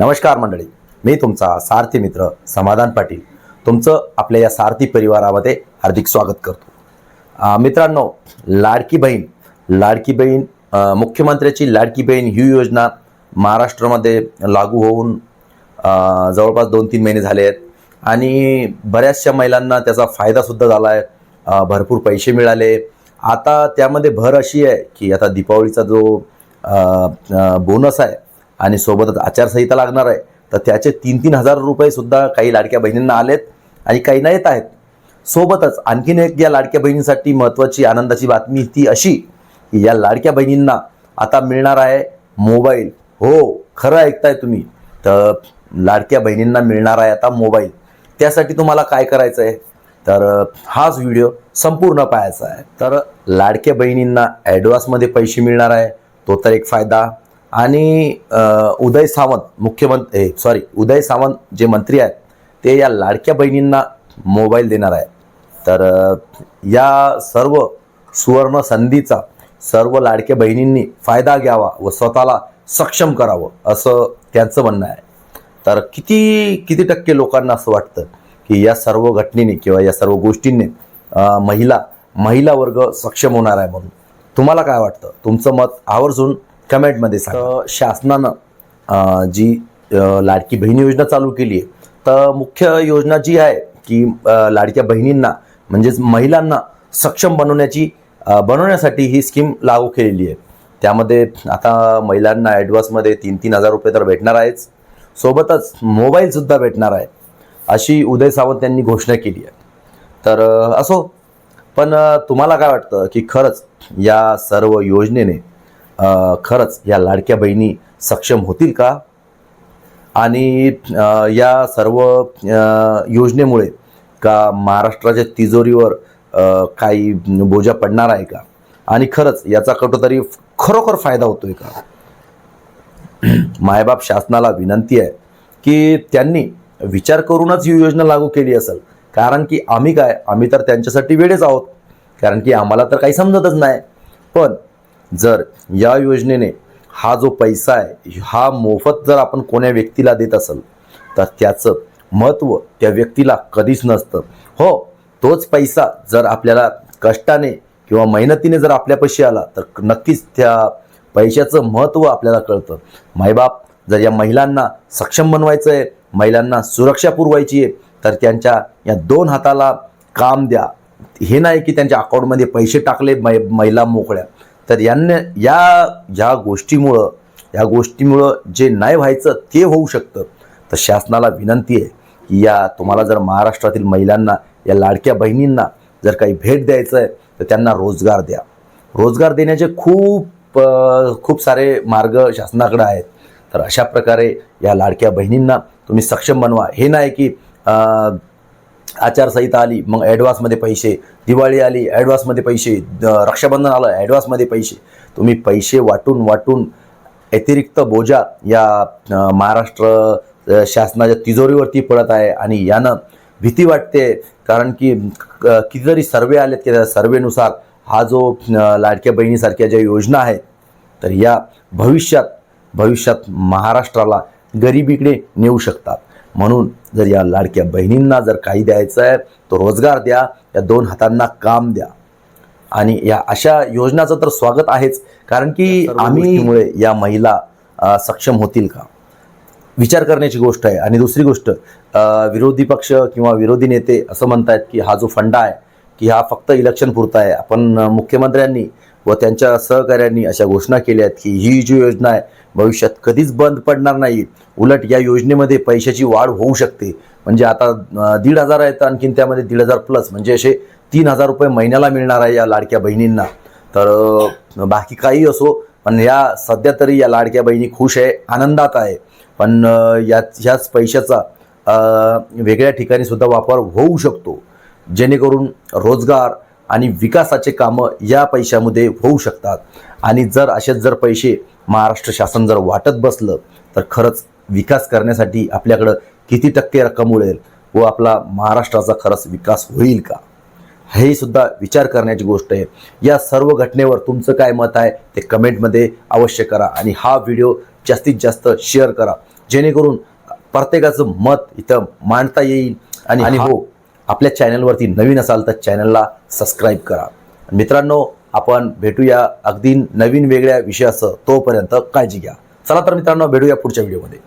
नमस्कार मंडळी. मी तुमचा सारथी मित्र समाधान पाटील. तुमचं आपल्या या सारथी परिवारामध्ये हार्दिक स्वागत करतो. मित्रांनो लाडकी बहीण लाडकी बहीण मुख्यमंत्र्याची लाडकी बहीण ही योजना महाराष्ट्रामध्ये लागू होऊन जवळपास दोन तीन महिने झाले आहेत. आणि बऱ्याचशा महिलांना त्याचा फायदासुद्धा झाला आहे भरपूर पैसे मिळाले. आता त्यामध्ये भर अशी आहे की आता दीपावलीचा जो बोनस आहे आणि सोबतच आचारसंहिता लागणार आहे. तर त्याचे तीन तीन हजार रुपयेसुद्धा काही लाडक्या बहिणींना आलेत आणि काहींना येत आहेत. सोबतच आणखीन एक या लाडक्या बहिणींसाठी महत्त्वाची आनंदाची बातमी ती अशी की या लाडक्या बहिणींना आता मिळणार आहे मोबाईल. हो खरं ऐकताय तुम्ही. तर लाडक्या बहिणींना मिळणार आहे आता मोबाईल. त्यासाठी तुम्हाला काय करायचं आहे तर हाच व्हिडिओ संपूर्ण पाहायचा आहे. तर लाडक्या बहिणींना ॲडव्हान्समध्ये पैसे मिळणार आहे. तो तर एक फायदा. आणि उदय सावंत मुख्यमंत्री सॉरी उदय सावंत जे मंत्री आहेत ते या लाडक्या बहिणींना मोबाईल देणार आहे तर या सर्व सुवर्ण संधीचा सर्व लाडक्या बहिणींनी फायदा घ्यावा व स्वतःला सक्षम करावं असं त्यांचं म्हणणं आहे. तर किती किती टक्के लोकांना असं वाटतं की या सर्व घटनेने किंवा या सर्व गोष्टींनी महिला महिला वर्ग सक्षम होणार आहे म्हणून? तुम्हाला काय वाटतं? तुमचं मत आवर्जून कमेंटमध्ये सांगा. शासनानं जी लाडकी बहीण योजना चालू केली आहे तर मुख्य योजना जी आहे की लाडक्या बहिणींना म्हणजेच महिलांना सक्षम बनवण्याची बनवण्यासाठी ही स्कीम लागू केलेली आहे. त्यामध्ये आता महिलांना ॲडव्हान्समध्ये तीन तीन हजार रुपये तर भेटणार आहेच. सोबतच मोबाईलसुद्धा भेटणार आहे अशी उदय सावंत यांनी घोषणा केली आहे. तर असो पण तुम्हाला काय वाटतं की खरंच या सर्व योजनेने खरंच या लाडक्या बहिणी सक्षम होतील का? आणि या सर्व योजनेमुळे का महाराष्ट्राच्या तिजोरीवर काही बोजा पडणार आहे का? आणि खरंच याचा कुठंतरी खरोखर फायदा होतोय का? मायबाप शासनाला विनंती आहे की त्यांनी विचार करूनच ही योजना लागू केली असेल. कारण की आम्ही काय आम्ही तर त्यांच्यासाठी वेळेच आहोत. कारण की आम्हाला तर काही समजतच नाही. पण जर या योजनेने हा जो पैसा आहे हा मोफत जर आपण कोण्या व्यक्तीला देत असेल तर त्याचं महत्त्व त्या व्यक्तीला कधीच नसतं. हो तोच पैसा जर आपल्याला कष्टाने किंवा मेहनतीने जर आपल्यापाशी आला तर नक्कीच त्या पैशाचं महत्त्व आपल्याला कळतं. मायबाप जर या महिलांना सक्षम बनवायचं आहे महिलांना सुरक्षा पुरवायची आहे तर त्यांच्या या दोन हाताला काम द्या. हे नाही की त्यांच्या अकाउंटमध्ये पैसे टाकले मै महिला मोकळ्या. तर यांना या ज्या गोष्टीमुळं या गोष्टीमुळं जे नाही व्हायचं ते होऊ शकतं. तर शासनाला विनंती आहे की या तुम्हाला जर महाराष्ट्रातील महिलांना या लाडक्या बहिणींना जर काही भेट द्यायचं आहे तर त्यांना रोजगार द्या. रोजगार देण्याचे खूप खूप सारे मार्ग शासनाकडे आहेत. तर अशा प्रकारे या लाडक्या बहिणींना तुम्ही सक्षम बनवा. हे नाही की आचारसंहिता आली मग ॲडव्हान्समध्ये पैसे. दिवाळी आली ॲडव्हान्समध्ये पैसे. द- रक्षाबंधन आलं ॲडव्हान्समध्ये पैसे. तुम्ही पैसे वाटून वाटून अतिरिक्त बोजा या महाराष्ट्र शासनाच्या तिजोरीवरती पडत आहे आणि यानं भीती वाटते. कारण की कितीतरी सर्वे आलेत की त्या सर्वेनुसार हा जो लाडक्या बहिणीसारख्या ज्या योजना आहेत तर या भविष्यात भविष्यात महाराष्ट्राला गरिबीकडे नेऊ शकतात. म्हणून जर या लाडक्या बहिणींना जर काही द्यायचं आहे तो रोजगार द्या या दोन हातांना काम द्या. आणि या अशा योजनाचं तर स्वागत आहेच कारण की आम्ही मुळे या महिला सक्षम होतील का? विचार करण्याची गोष्ट आहे. आणि दुसरी गोष्ट विरोधी पक्ष किंवा विरोधी नेते असं म्हणतायत की हा जो फंडा आहे की हा फक्त इलेक्शन पुरता आहे. आपण मुख्यमंत्र्यांनी व त्यांच्या सहकाऱ्यांनी अशा घोषणा केल्या आहेत की ही जी योजना आहे भविष्यात कधीच बंद पडणार नाही. उलट या योजनेमध्ये पैशाची वाढ होऊ शकते. म्हणजे आता दीड हजार आहेत आणखीन त्यामध्ये दीड हजार प्लस म्हणजे असे तीन हजार रुपये महिन्याला मिळणार आहे या लाडक्या बहिणींना. तर बाकी काही असो पण या सध्या तरी या लाडक्या बहिणी खुश आहे आनंदात आहे. पण या ह्याच पैशाचा वेगळ्या ठिकाणी सुद्धा वापर होऊ शकतो. जेणेकरून रोजगार आणि विकासाचे कामं या पैशामध्ये होऊ शकतात. आणि जर असेच जर पैसे महाराष्ट्र शासन जर वाटत बसलं तर खरंच विकास करण्यासाठी आपल्याकडं किती टक्के रक्कम उडेल व आपला महाराष्ट्राचा खरंच विकास होईल का? हे सुद्धा विचार करण्याची गोष्ट आहे. या सर्व घटनेवर तुमचं काय मत आहे ते कमेंटमध्ये अवश्य करा आणि हा व्हिडिओ जास्तीत जास्त शेअर करा. जेणेकरून प्रत्येकाचं मत इथं मांडता येईल आणि आणि हो आपल्या चॅनलवरती नवीन असाल तर चॅनलला सबस्क्राईब करा. मित्रांनो आपण भेटूया अगदी नवीन वेगळ्या विषयासह तोपर्यंत काळजी घ्या. चला तर मित्रांनो भेटूया पुढच्या व्हिडिओमध्ये.